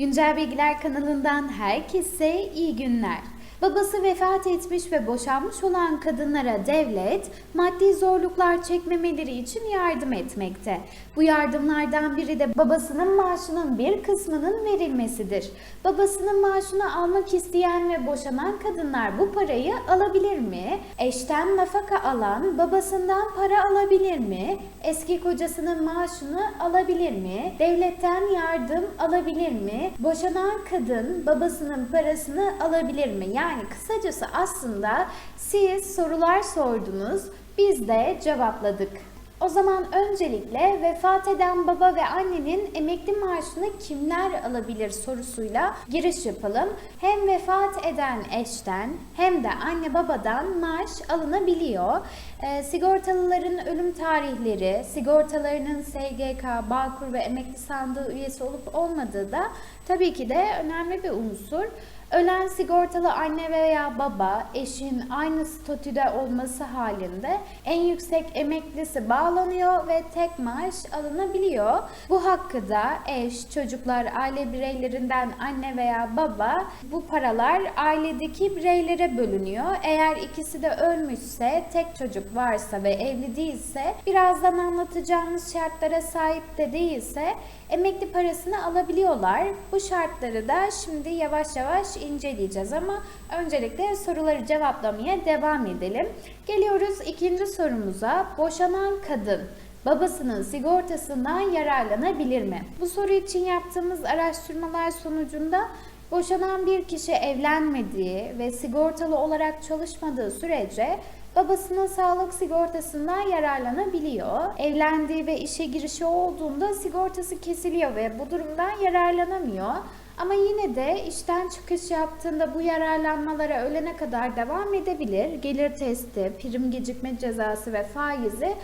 Güncel Bilgiler kanalından herkese iyi günler. Babası vefat etmiş ve boşanmış olan kadınlara devlet maddi zorluklar çekmemeleri için yardım etmekte. Bu yardımlardan biri de babasının maaşının bir kısmının verilmesidir. Babasının maaşını almak isteyen ve boşanan kadınlar bu parayı alabilir mi? Eşten nafaka alan babasından para alabilir mi? Eski kocasının maaşını alabilir mi? Devletten yardım alabilir mi? Boşanan kadın babasının parasını alabilir mi? Yani kısacası aslında siz sorular sordunuz, biz de cevapladık. O zaman öncelikle vefat eden baba ve annenin emekli maaşını kimler alabilir sorusuyla giriş yapalım. Hem vefat eden eşten hem de anne babadan maaş alınabiliyor. Ee, sigortalıların ölüm tarihleri, sigortalarının SGK, Bağkur ve emekli sandığı üyesi olup olmadığı da tabii ki de önemli bir unsur. Ölen sigortalı anne veya baba eşin aynı statüde olması halinde en yüksek emeklisi bağlanıyor ve tek maaş alınabiliyor. Bu hakkı da eş, çocuklar, aile bireylerinden anne veya baba bu paralar ailedeki bireylere bölünüyor. Eğer ikisi de ölmüşse, tek çocuk varsa ve evli değilse, birazdan anlatacağımız şartlara sahip de değilse emekli parasını alabiliyorlar. Bu şartları da şimdi yavaş yavaş inceleyeceğiz ama öncelikle soruları cevaplamaya devam edelim. Geliyoruz ikinci sorumuza. Boşanan kadın babasının sigortasından yararlanabilir mi? Bu soru için yaptığımız araştırmalar sonucunda boşanan bir kişi evlenmediği ve sigortalı olarak çalışmadığı sürece babasının sağlık sigortasından yararlanabiliyor. Evlendiği ve işe girişi olduğunda sigortası kesiliyor ve bu durumdan yararlanamıyor. Ama yine de işten çıkış yaptığında bu yararlanmalara ölene kadar devam edebilir. Gelir testi, prim gecikme cezası ve faizi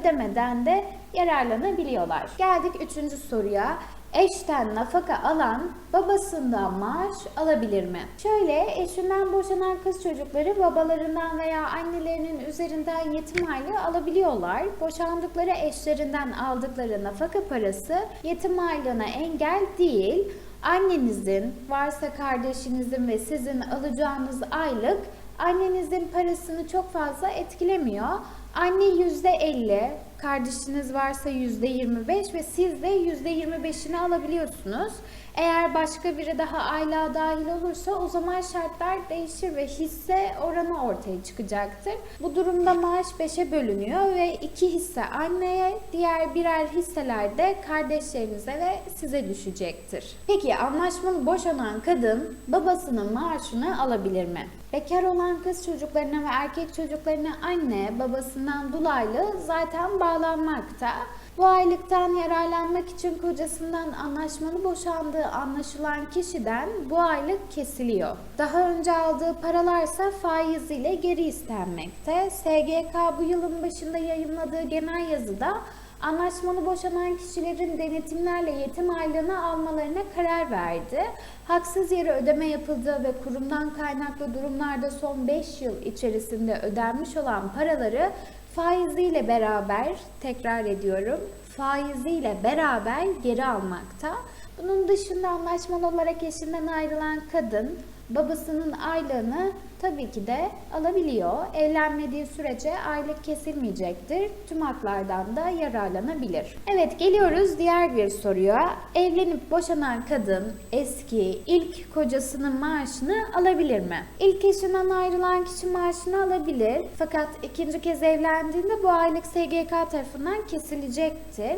ödemeden de yararlanabiliyorlar. Geldik üçüncü soruya. Eşten nafaka alan babasından maaş alabilir mi? Şöyle eşinden boşanan kız çocukları babalarından veya annelerinin üzerinden yetim aylığı alabiliyorlar. Boşandıkları eşlerinden aldıkları nafaka parası yetim aylığına engel değil. Annenizin, varsa kardeşinizin ve sizin alacağınız aylık annenizin parasını çok fazla etkilemiyor. Anne %50, kardeşiniz varsa %25 ve siz de %25'ini alabiliyorsunuz. Eğer başka biri daha aylığa dahil olursa o zaman şartlar değişir ve hisse oranı ortaya çıkacaktır. Bu durumda maaş 5'e bölünüyor ve 2 hisse anneye, diğer birer hisseler de kardeşlerinize ve size düşecektir. Peki anlaşmalı boşanan kadın babasının maaşını alabilir mi? Bekar olan kız çocuklarına ve erkek çocuklarına anne babasından dolaylı zaten bağlanmakta. Bu aylıktan yararlanmak için kocasından anlaşmalı boşandığı anlaşılan kişiden bu aylık kesiliyor. Daha önce aldığı paralarsa faiziyle geri istenmekte. SGK bu yılın başında yayınladığı genel yazıda anlaşmalı boşanan kişilerin denetimlerle yetim aylığını almalarına karar verdi. Haksız yere ödeme yapıldığı ve kurumdan kaynaklı durumlarda son 5 yıl içerisinde ödenmiş olan paraları faiziyle beraber, tekrar ediyorum, faiziyle beraber geri almakta. Bunun dışında anlaşmalı olarak eşinden ayrılan kadın babasının aylığını tabii ki de alabiliyor. Evlenmediği sürece aylık kesilmeyecektir. Tüm haklardan da yararlanabilir. Evet geliyoruz diğer bir soruya. Evlenip boşanan kadın eski ilk kocasının maaşını alabilir mi? İlk eşinden ayrılan kişi maaşını alabilir. Fakat ikinci kez evlendiğinde bu aylık SGK tarafından kesilecektir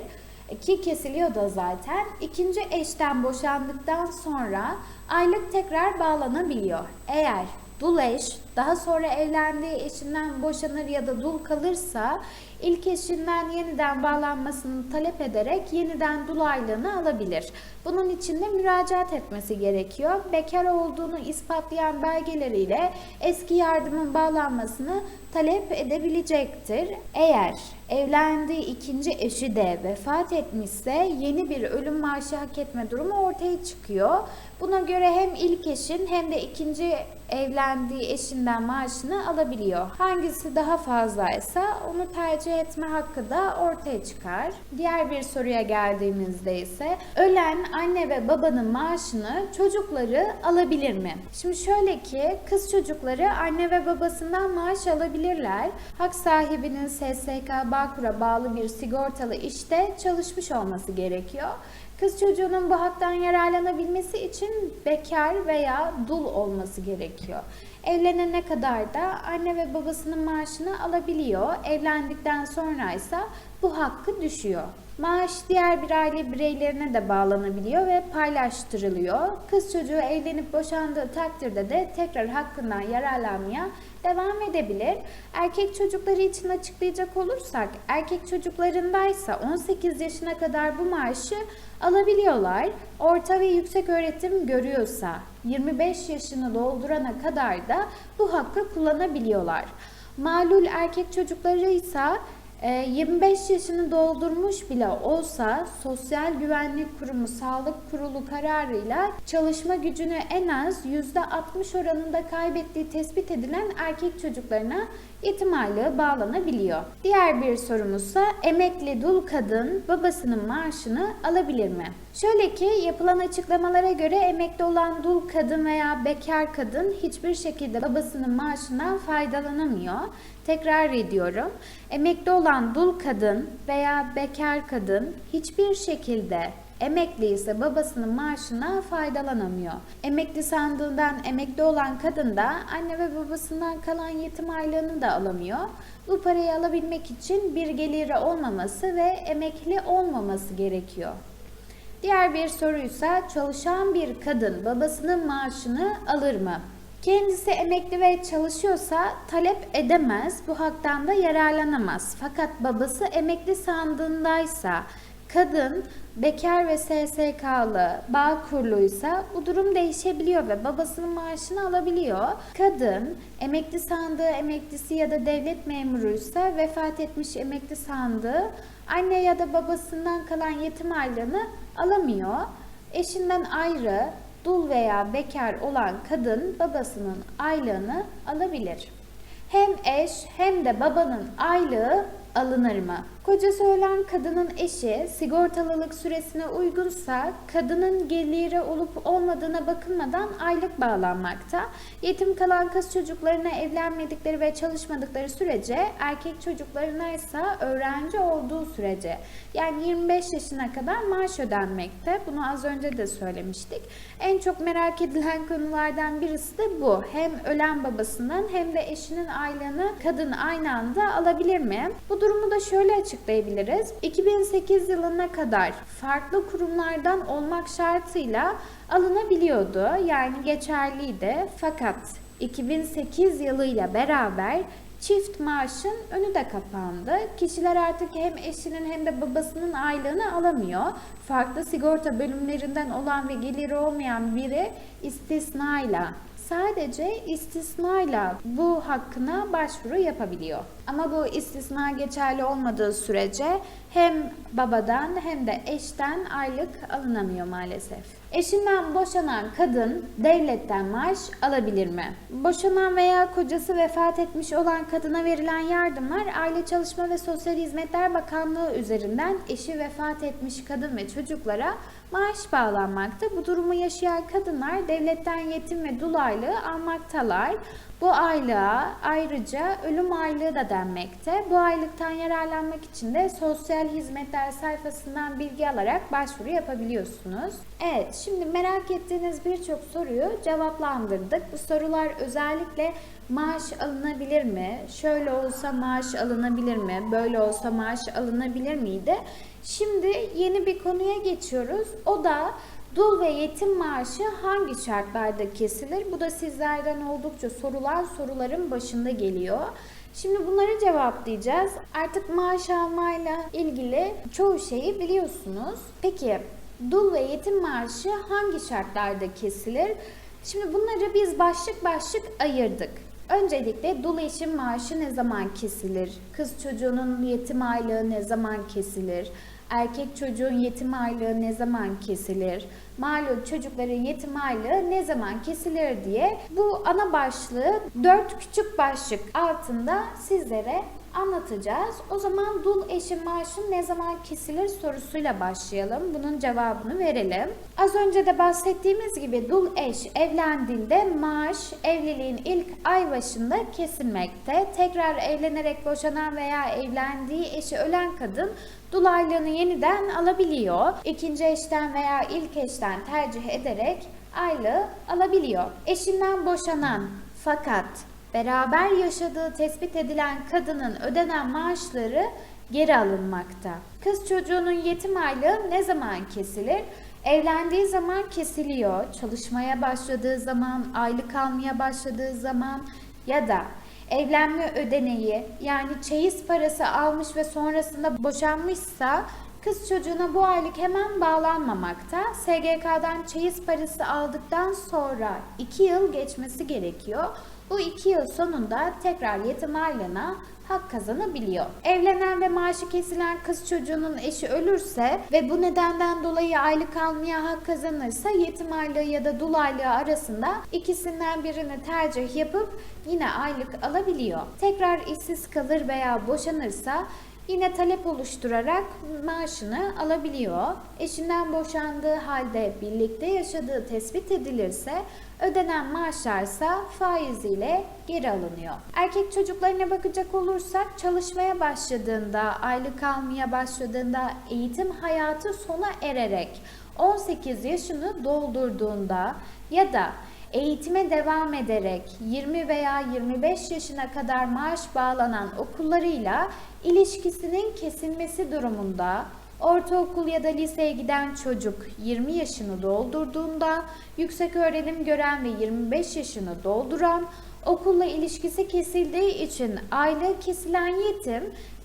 ki kesiliyor da zaten. İkinci eşten boşandıktan sonra aylık tekrar bağlanabiliyor. Eğer dul eş daha sonra evlendiği eşinden boşanır ya da dul kalırsa ilk eşinden yeniden bağlanmasını talep ederek yeniden dul aylığını alabilir. Bunun için de müracaat etmesi gerekiyor. Bekar olduğunu ispatlayan belgeleriyle eski yardımın bağlanmasını talep edebilecektir. Eğer evlendiği ikinci eşi de vefat etmişse yeni bir ölüm maaşı hak etme durumu ortaya çıkıyor. Buna göre hem ilk eşin hem de ikinci evlendiği eşinden maaşını alabiliyor. Hangisi daha fazlaysa onu tercih etme hakkı da ortaya çıkar. Diğer bir soruya geldiğimizde ise ölen anne ve babanın maaşını çocukları alabilir mi? Şimdi şöyle ki kız çocukları anne ve babasından maaş alabilirler. Hak sahibinin SSK Bağkur'a bağlı bir sigortalı işte çalışmış olması gerekiyor. Kız çocuğunun bu haktan yararlanabilmesi için bekar veya dul olması gerekiyor. Evlenene kadar da anne ve babasının maaşını alabiliyor. Evlendikten sonra ise bu hakkı düşüyor. Maaş diğer bir aile bireylerine de bağlanabiliyor ve paylaştırılıyor. Kız çocuğu evlenip boşandığı takdirde de tekrar hakkından yararlanmaya devam edebilir. Erkek çocukları için açıklayacak olursak, erkek çocuklarındaysa 18 yaşına kadar bu maaşı alabiliyorlar. Orta ve yüksek öğretim görüyorsa 25 yaşını doldurana kadar da bu hakkı kullanabiliyorlar. Malul erkek çocukları ise 25 yaşını doldurmuş bile olsa Sosyal Güvenlik Kurumu Sağlık Kurulu kararıyla çalışma gücünü en az %60 oranında kaybettiği tespit edilen erkek çocuklarına yetim bağlanabiliyor. Diğer bir sorumuzsa emekli dul kadın babasının maaşını alabilir mi? Şöyle ki yapılan açıklamalara göre emekli olan dul kadın veya bekar kadın hiçbir şekilde babasının maaşından faydalanamıyor. Tekrar ediyorum. Emekli olan dul kadın veya bekar kadın hiçbir şekilde emekli ise babasının maaşına faydalanamıyor. Emekli sandığından emekli olan kadın da anne ve babasından kalan yetim aylığını da alamıyor. Bu parayı alabilmek için bir geliri olmaması ve emekli olmaması gerekiyor. Diğer bir soruysa çalışan bir kadın babasının maaşını alır mı? Kendisi emekli ve çalışıyorsa talep edemez, bu haktan da yararlanamaz. Fakat babası emekli sandığındaysa kadın bekar ve SSK'lı, bağ kuruluysa bu durum değişebiliyor ve babasının maaşını alabiliyor. Kadın emekli sandığı emeklisi ya da devlet memuruysa vefat etmiş emekli sandığı anne ya da babasından kalan yetim aylığını alamıyor. Eşinden ayrı dul veya bekar olan kadın babasının aylığını alabilir. Hem eş hem de babanın aylığı alınır mı? Kocası ölen kadının eşi sigortalılık süresine uygunsa kadının geliri olup olmadığına bakılmadan aylık bağlanmakta. Yetim kalan kız çocuklarına evlenmedikleri ve çalışmadıkları sürece erkek çocuklarına ise öğrenci olduğu sürece yani 25 yaşına kadar maaş ödenmekte. Bunu az önce de söylemiştik. En çok merak edilen konulardan birisi de bu. Hem ölen babasının hem de eşinin aylığını kadın aynı anda alabilir mi? Bu durumu da şöyle açıklayabiliriz. 2008 yılına kadar farklı kurumlardan olmak şartıyla alınabiliyordu. Yani geçerliydi. Fakat 2008 yılıyla beraber çift maaşın önü de kapandı. Kişiler artık hem eşinin hem de babasının aylığını alamıyor. Farklı sigorta bölümlerinden olan ve geliri olmayan biri istisnayla sadece istisnayla bu hakkına başvuru yapabiliyor. Ama bu istisna geçerli olmadığı sürece hem babadan hem de eşten aylık alınamıyor maalesef. Eşinden boşanan kadın devletten maaş alabilir mi? Boşanan veya kocası vefat etmiş olan kadına verilen yardımlar Aile Çalışma ve Sosyal Hizmetler Bakanlığı üzerinden eşi vefat etmiş kadın ve çocuklara maaş bağlanmakta. Bu durumu yaşayan kadınlar devletten yetim ve dul aylığı almaktalar. Bu aylığa ayrıca ölüm aylığı da denmekte. Bu aylıktan yararlanmak için de sosyal hizmetler sayfasından bilgi alarak başvuru yapabiliyorsunuz. Evet, şimdi merak ettiğiniz birçok soruyu cevaplandırdık. Bu sorular özellikle maaş alınabilir mi? Şöyle olsa maaş alınabilir mi? Böyle olsa maaş alınabilir miydi? Şimdi yeni bir konuya geçiyoruz. O da Dul ve yetim maaşı hangi şartlarda kesilir? Bu da sizlerden oldukça sorulan soruların başında geliyor. Şimdi bunları cevaplayacağız. Artık maaş almayla ilgili çoğu şeyi biliyorsunuz. Peki dul ve yetim maaşı hangi şartlarda kesilir? Şimdi bunları biz başlık başlık ayırdık. Öncelikle dul eşin maaşı ne zaman kesilir? Kız çocuğunun yetim aylığı ne zaman kesilir? Erkek çocuğun yetim aylığı ne zaman kesilir, malum çocukların yetim aylığı ne zaman kesilir diye bu ana başlığı dört küçük başlık altında sizlere anlatacağız. O zaman dul eşin maaşı ne zaman kesilir sorusuyla başlayalım. Bunun cevabını verelim. Az önce de bahsettiğimiz gibi dul eş evlendiğinde maaş evliliğin ilk ay başında kesilmekte. Tekrar evlenerek boşanan veya evlendiği eşi ölen kadın dul aylığını yeniden alabiliyor. İkinci eşten veya ilk eşten tercih ederek aylığı alabiliyor. Eşinden boşanan fakat beraber yaşadığı tespit edilen kadının ödenen maaşları geri alınmakta. Kız çocuğunun yetim aylığı ne zaman kesilir? Evlendiği zaman kesiliyor, çalışmaya başladığı zaman, aylık almaya başladığı zaman ya da evlenme ödeneği yani çeyiz parası almış ve sonrasında boşanmışsa Kız çocuğuna bu aylık hemen bağlanmamakta. SGK'dan çeyiz parası aldıktan sonra 2 yıl geçmesi gerekiyor. Bu 2 yıl sonunda tekrar yetim aylığına hak kazanabiliyor. Evlenen ve maaşı kesilen kız çocuğunun eşi ölürse ve bu nedenden dolayı aylık almaya hak kazanırsa yetim aylığı ya da dul aylığı arasında ikisinden birini tercih yapıp yine aylık alabiliyor. Tekrar işsiz kalır veya boşanırsa Yine talep oluşturarak maaşını alabiliyor. Eşinden boşandığı halde birlikte yaşadığı tespit edilirse ödenen maaşlarsa faiziyle geri alınıyor. Erkek çocuklarına bakacak olursak çalışmaya başladığında, aylık almaya başladığında eğitim hayatı sona ererek 18 yaşını doldurduğunda ya da eğitime devam ederek 20 veya 25 yaşına kadar maaş bağlanan okullarıyla ilişkisinin kesilmesi durumunda ortaokul ya da liseye giden çocuk 20 yaşını doldurduğunda yüksek öğrenim gören ve 25 yaşını dolduran okulla ilişkisi kesildiği için aylığı kesilen yetim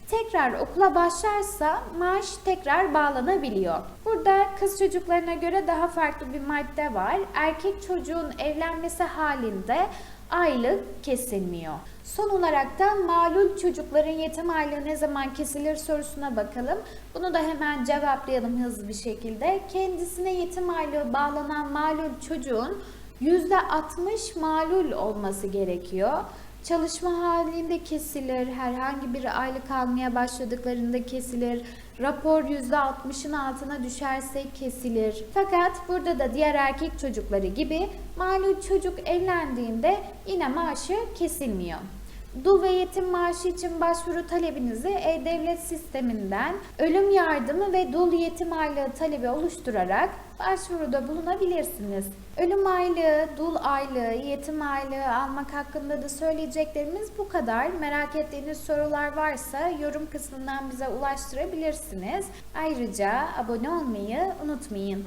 tekrar okula başlarsa maaş tekrar bağlanabiliyor. Burada kız çocuklarına göre daha farklı bir madde var. Erkek çocuğun evlenmesi halinde aylık kesilmiyor. Son olarak da malul çocukların yetim aylığı ne zaman kesilir sorusuna bakalım. Bunu da hemen cevaplayalım hızlı bir şekilde. Kendisine yetim aylığı bağlanan malul çocuğun %60 malul olması gerekiyor. Çalışma halinde kesilir, herhangi bir aylık almaya başladıklarında kesilir, rapor %60'ın altına düşerse kesilir. Fakat burada da diğer erkek çocukları gibi malul çocuk evlendiğinde yine maaşı kesilmiyor. Dul ve yetim maaşı için başvuru talebinizi E-Devlet sisteminden ölüm yardımı ve dul yetim aylığı talebi oluşturarak başvuruda bulunabilirsiniz. Ölüm aylığı, dul aylığı, yetim aylığı almak hakkında da söyleyeceklerimiz bu kadar. Merak ettiğiniz sorular varsa yorum kısmından bize ulaştırabilirsiniz. Ayrıca abone olmayı unutmayın.